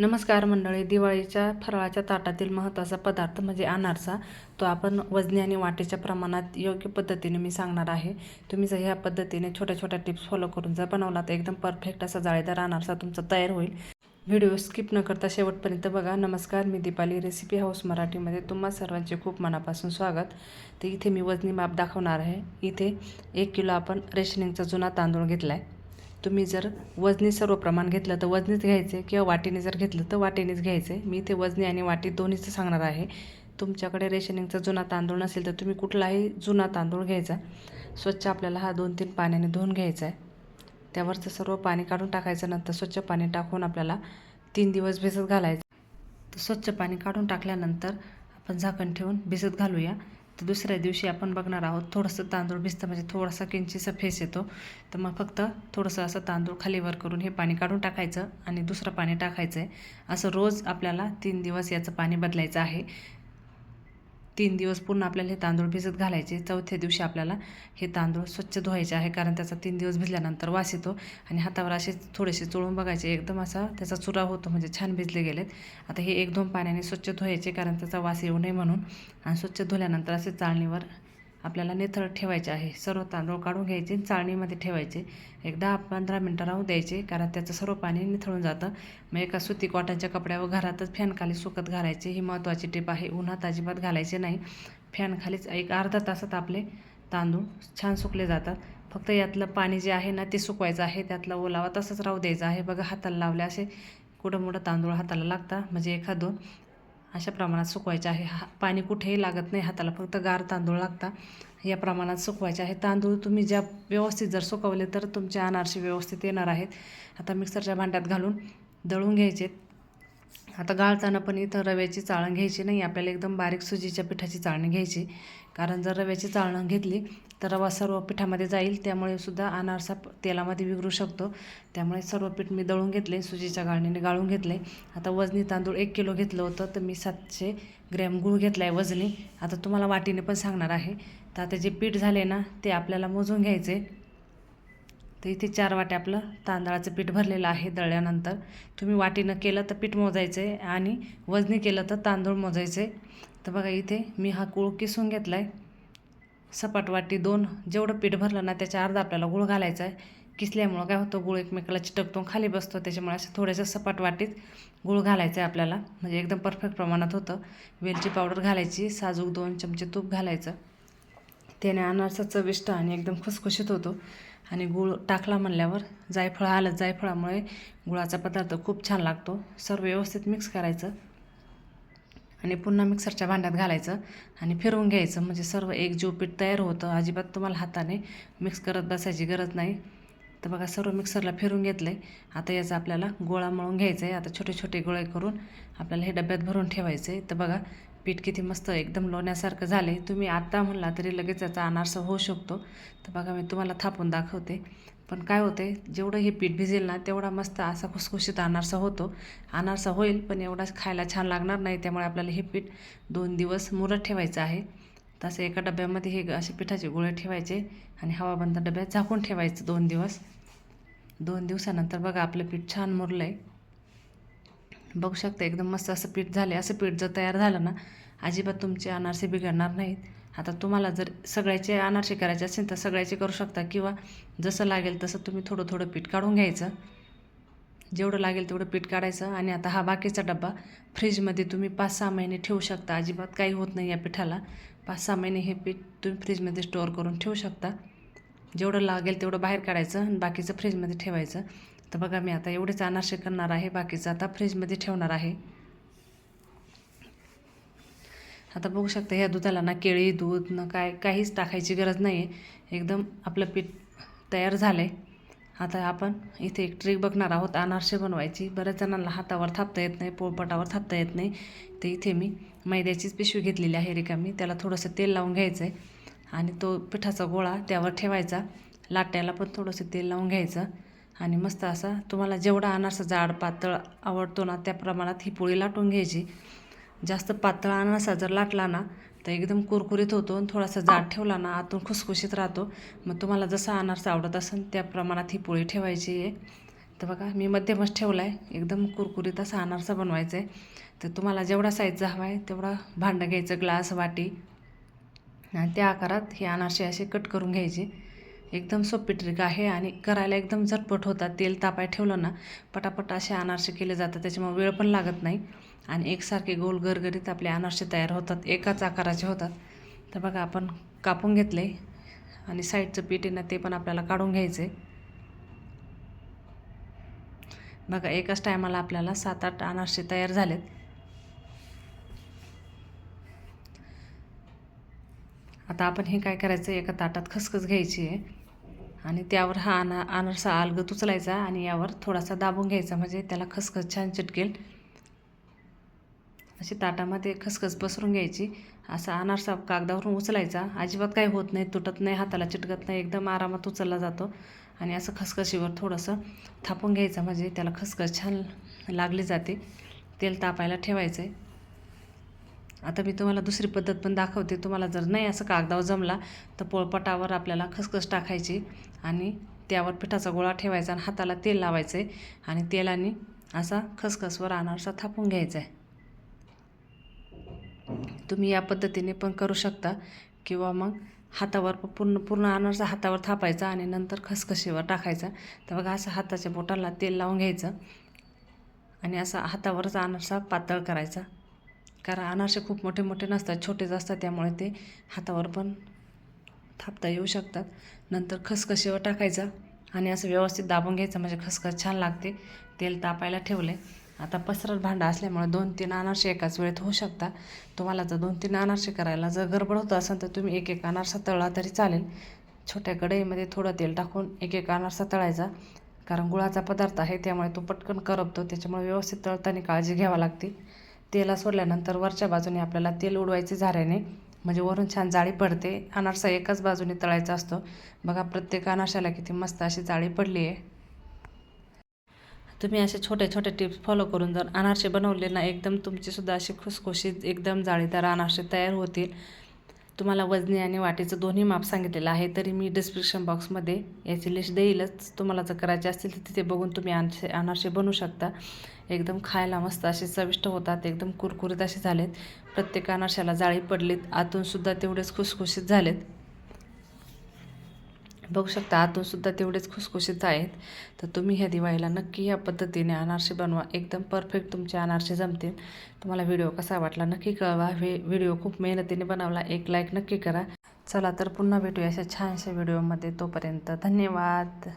नमस्कार मंडळी दिवाळीच्या फराळाच्या ताटातील महत्त्वाचा पदार्थ म्हणजे अनारसा तो आपण वजनी आणि वाटेच्या प्रमाणात योग्य पद्धतीने मी सांगणार आहे. तुम्ही जर ह्या पद्धतीने छोट्या छोट्या टिप्स फॉलो करून जर बनवला तर एकदम परफेक्ट असा जाळीदार अनारसा तुमचा तयार होईल. व्हिडिओ स्किप न करता शेवटपर्यंत बघा. नमस्कार मी दीपाली रेसिपी हाऊस मराठीमध्ये तुम्हा सर्वांचे खूप मनापासून स्वागत. तर इथे मी वजनी माप दाखवणार आहे. इथे एक किलो आपण रेशनिंगचा जुना तांदूळ घेतला आहे तुम्ही जर वजनी सर्व प्रमाण घेतलं तर वजनीच घ्यायचे किंवा वाटीने जर घेतलं तर वाटीनेच घ्यायचे. मी इथे वजनी आणि वाटी दोन्हीचं सांगणार आहे. तुमच्याकडे रेशनिंगचा जुना तांदूळ नसेल तर तुम्ही कुठलाही जुना तांदूळ घ्यायचा. स्वच्छ आपल्याला हा दोन तीन पाण्याने धुवून घ्यायचा आहे. त्यावरचं सर्व पाणी काढून टाकायचं नंतर स्वच्छ पाणी टाकून आपल्याला तीन दिवस भिजत घालायचं. तर स्वच्छ पाणी काढून टाकल्यानंतर आपण झाकण ठेवून भिजत घालूया. तर दुसऱ्या दिवशी आपण बघणार आहोत थोडंसं तांदूळ भिजतं म्हणजे थोडासा किंचीचा फेस येतो. तर मग फक्त थोडंसं असं तांदूळ खालीवर करून हे पाणी काढून टाकायचं आणि दुसरं पाणी टाकायचं आहे असं रोज आपल्याला तीन दिवस याचं पाणी बदलायचं आहे. तीन दिवस पूर्ण आपल्याला हे तांदूळ भिजत घालायचे. चौथ्या दिवशी आपल्याला हे तांदूळ स्वच्छ धुवायचे आहे कारण त्याचा तीन दिवस भिजल्यानंतर वास येतो आणि हातावर असे थोडेसे चोळून बघायचे. एकदम असा त्याचा चुरा होतो म्हणजे छान भिजले गेलेत. आता हे एक दोन पाण्याने स्वच्छ धुवायचे कारण त्याचा वास येऊ नये म्हणून. आणि स्वच्छ धुल्यानंतर असे चाळणीवर आपल्याला निथळ ठेवायचे आहे. सर्व तांदूळ काढून घ्यायचे चाळणीमध्ये ठेवायचे. एक दहा पंधरा मिनटं राहू द्यायचे कारण त्याचं सर्व पाणी निथळून जातं. मग एका सुती कॉटनच्या कपड्यावर घरातच फॅनखाली सुकत घालायचे. ही महत्त्वाची टिप आहे. उन्हात अजिबात घालायचे नाही. फॅनखालीच एक अर्धा तासात आपले तांदूळ छान सुकले जातात. फक्त यातलं पाणी जे आहे ना ते सुकवायचं आहे. त्यातला ओलावा तसंच राहू द्यायचा आहे. बघा हाताला लावले असे कुठं मोठं तांदूळ हाताला लागता. म्हणजे एखाद दोन अशा प्रमाणात सुकवायचे आहे. हा पाणी कुठेही लागत नाही हाताला फक्त गार तांदूळ लागता. या प्रमाणात सुकवायचे आहे. तांदूळ तुम्ही ज्या व्यवस्थित जर सुकवले तर तुमचे अनारसे व्यवस्थित येणार आहेत. आता मिक्सरच्या भांड्यात घालून दळून घ्यायचे. आता गाळताना पण इथं रव्याची चाळण घ्यायची नाही. आपल्याला एकदम बारीक सुजीच्या पिठाची चाळणी घ्यायची. कारण जर रव्याची चाळण घेतली तर रवा सर्व पिठामध्ये जाईल त्यामुळे सुद्धा अनारसा तेलामध्ये विघरू शकतो. त्यामुळे सर्व पीठ मी दळून घेतले सुजीच्या गाळणीने गाळून घेतले. आता वजनी तांदूळ एक किलो घेतलं होतं तर मी सातशे ग्रॅम गूळ घेतला आहे वजनी. आता तुम्हाला वाटीने पण सांगणार आहे. तर आता जे पीठ झाले ना ते आपल्याला मोजून घ्यायचे. तर इथे चार वाटे आपलं तांदळाचं पीठ भरलेलं आहे दळल्यानंतर. तुम्ही वाटीनं केलं तर पीठ मोजायचं आहे आणि वजनी केलं तर तांदूळ मोजायचे. तर बघा इथे मी हा गुळ किसून घेतला आहे सपाट वाटी दोन जेवढं पीठ भरलं ना त्याच्या अर्धा आपल्याला गुळ घालायचा आहे. किसल्यामुळं काय होतं गुळ एकमेकाला चिटकतो खाली बसतो त्याच्यामुळे असं थोड्याशा सपाट वाटीत गुळ घालायचं आहे आपल्याला. म्हणजे एकदम परफेक्ट प्रमाणात होतं. वेलची पावडर घालायची साजूक दोन चमचे तूप घालायचं. त्याने अनारसा चविष्ट आणि एकदम खुसखुशीत होतो. आणि गूळ टाकला म्हणल्यावर जायफळ आलं. जायफळामुळे गुळाचा पदार्थ खूप छान लागतो. सर्व व्यवस्थित मिक्स करायचं. आणि पुन्हा मिक्सरच्या भांड्यात घालायचं आणि फिरवून घ्यायचं. म्हणजे सर्व एक जीव पीठ तयार होतं. अजिबात तुम्हाला हाताने मिक्स करत बसायची गरज नाही. तर बघा सर्व मिक्सरला फिरून घेतलं आहे आता याचा आपल्याला गोळा मळून घ्यायचा आहे आता छोटे छोटे गोळे करून आपल्याला हे डब्यात भरून ठेवायचं आहे तर बघा पीठ किती मस्त एकदम लोण्यासारखं झाले तुम्ही आत्ता म्हणला तरी लगेच याचा अनारसा होऊ शकतो. तर बघा मी तुम्हाला थापून दाखवते. पण काय होते जेवढं हे पीठ भिजेल ना तेवढा मस्त असा खुसखुशीत अनारसा होतो. अनारसा होईल पण एवढा खायला छान लागणार नाही त्यामुळे आपल्याला हे पीठ दोन दिवस मुरत ठेवायचं आहे. तसं एका डब्यामध्ये हे असे पिठाचे गोळे ठेवायचे आणि हवाबंद डब्यात झाकून ठेवायचं दोन दिवस. दोन दिवसानंतर बघा आपलं पीठ छान मुरलं आहे बघू शकता एकदम मस्त असं पीठ झाले असं पीठ जर तयार झालं ना अजिबात तुमचे अनारसे बिघडणार नाहीत. आता तुम्हाला जर सगळ्याचे अनारसे करायचे असेल तर सगळ्याचे करू शकता. किंवा जसं लागेल तसं तुम्ही थोडं थोडं पीठ काढून घ्यायचं. जेवढं लागेल तेवढं पीठ काढायचं. आणि आता हा बाकीचा डब्बा फ्रीजमध्ये तुम्ही पाच सहा महिने ठेवू शकता. अजिबात काही होत नाही या पिठाला. पाच सहा महिने हे पीठ तुम्ही फ्रीजमध्ये स्टोअर करून ठेवू शकता. जेवढं लागेल तेवढं बाहेर काढायचं आणि बाकीचं फ्रीजमध्ये ठेवायचं. तर बघा मी आता एवढेच अनारसे करणार आहे. बाकीचं आता फ्रीजमध्ये ठेवणार आहे. आता बघू शकता ह्या दुधाला ना केळी दूध ना काय काहीच टाकायची गरज नाही आहे एकदम आपलं पीठ तयार झालं आहे आता आपण इथे एक ट्रिक बघणार आहोत. अनारसे बनवायची. बऱ्याच जणांना हातावर थापता येत नाही पोळपटावर थापता येत नाही. तर इथे मी मैद्याचीच पिशवी घेतलेली आहे रिकामी. त्याला थोडंसं तेल लावून घ्यायचं आहे आणि तो पिठाचा गोळा त्यावर ठेवायचा. लाट्याला पण थोडंसं तेल लावून घ्यायचं. आणि मस्त असा तुम्हाला जेवढा अनारसा जाड पातळ आवडतो ना त्या प्रमाणात ही पोळी लाटून घ्यायची. जास्त पातळ अनारसा जर लाटला ना तर एकदम कुरकुरीत होतो आणि थोडासा जाड ठेवला ना आतून खुसखुशीत राहतो. मग तुम्हाला जसा अनारसा आवडत असेल त्या प्रमाणात ही पोळी ठेवायची आहे. तर बघा मी मध्यमच ठेवला आहे एकदम कुरकुरीत असा अनारसा बनवायचा आहे तर तुम्हाला जेवढा साईजचा हवा आहे तेवढा भांडं घ्यायचं ग्लास वाटी. आणि त्या आकारात हे अनारसे असे कट करून घ्यायचे. एकदम सोपी ट्रिक आहे आणि करायला एकदम झटपट होतात. तेल तापाय ठेवलं ना पटापट असे अनारसे केले जातात त्याच्यामुळे वेळ पण लागत नाही. आणि एकसारखे गोल गरगरीत आपले अनारसे तयार होतात एकाच आकाराचे होतात. तर बघा आपण कापून घेतले आणि साईडचं पीठ आहे ना ते पण आपल्याला काढून घ्यायचे बघा एकाच टायमाला आपल्याला सात आठ अनारसे तयार झालेत. आता आपण हे काय करायचं एका ताटात खसखस घ्यायची आहे. आणि त्यावर हा अना अनारसा अलगत उचलायचा आणि यावर थोडासा दाबून घ्यायचा म्हणजे त्याला खसखस छान चिटकेल. अशी ताटामध्ये खसखस पसरून घ्यायची. असा अनारसा कागदावरून उचलायचा. अजिबात काही होत नाही तुटत नाही हाताला चिटकत नाही एकदम आरामात उचलला जातो. आणि असं खसखशीवर थोडंसं थापून घ्यायचं म्हणजे त्याला खसखस छान लागली जाते. तेल तापायला ठेवायचं आहे आता मी तुम्हाला दुसरी पद्धत पण दाखवते. तुम्हाला जर नाही असं कागदावर जमला तर पोळपटावर आपल्याला खसखस टाकायची आणि त्यावर पिठाचा गोळा ठेवायचा आणि हाताला तेल लावायचं आहे आणि तेलाने असा खसखसवर अनारसा थापून घ्यायचा आहे तुम्ही या पद्धतीने पण करू शकता. किंवा मग हातावर पूर्ण पूर्ण अनारसा हातावर थापायचा आणि नंतर खसखशीवर टाकायचा. तर बघा असं हाताच्या बोटाला तेल लावून घ्यायचं. आणि असा हातावरच अनारसा पातळ करायचा. कारण अनारसे खूप मोठे मोठे नसतात छोटेच असतात. त्यामुळे ते हातावर पण थापता येऊ शकतात. नंतर खसखशीवर टाकायचा. आणि असं व्यवस्थित दाबून घ्यायचं. म्हणजे खसखस छान लागते. तेल तापायला ठेवले आता पसरट भांडं असल्यामुळे दोन तीन अनारसे एकाच वेळेत होऊ शकता. तुम्हाला जर दोन तीन अनारसे करायला जर गडबड होत असेल तर तुम्ही एक एक अनारसा तळला तरी चालेल. छोट्या कढईमध्ये थोडं तेल टाकून एक एक अनारसा तळायचा. कारण गुळाचा पदार्थ आहे त्यामुळे तो पटकन करपतो. त्याच्यामुळे व्यवस्थित तळताना काळजी घ्यावी लागते. तेला सोडल्यानंतर वरच्या बाजूने आपल्याला तेल उडवायचे झाऱ्याने म्हणजे वरून छान जाळी पडते. अनारसा एकाच बाजूने तळायचा असतो. बघा प्रत्येक अनारशाला किती मस्त अशी जाळी पडली आहे तुम्ही असे छोटे छोटे टिप्स फॉलो करून जर अनारसे बनवले ना एकदम तुमचेसुद्धा असे खुसखुशीत एकदम जाळीदार अनारसे तयार होतील. तुम्हाला वजनी आणि वाटीचं दोन्ही माप सांगितलेलं आहे तरी मी डिस्क्रिप्शन बॉक्समध्ये याची लिस्ट देईलच. तुम्हाला जर करायचे असतील तर तिथे बघून तुम्ही अनारसे अनारसे बनवू शकता. एकदम खायला मस्त असे चविष्ट होतात एकदम कुरकुरीत असे झालेत. प्रत्येक अनारशाला जाळी पडलीत आतूनसुद्धा तेवढेच खुसखुशीत झालेत. बघू शकता आतूनसुद्धा तेवढेच खुसखुशीत आहेत. तर तुम्ही ह्या दिवाळीला नक्की या पद्धतीने अनारसे बनवा. एकदम परफेक्ट तुमचे अनारसे जमतील. तुम्हाला व्हिडिओ कसा वाटला नक्की कळवा. हे व्हिडिओ खूप मेहनतीने बनवला. एक लाईक नक्की करा. चला तर पुन्हा भेटूया अशा छानशा व्हिडिओमध्ये तोपर्यंत धन्यवाद.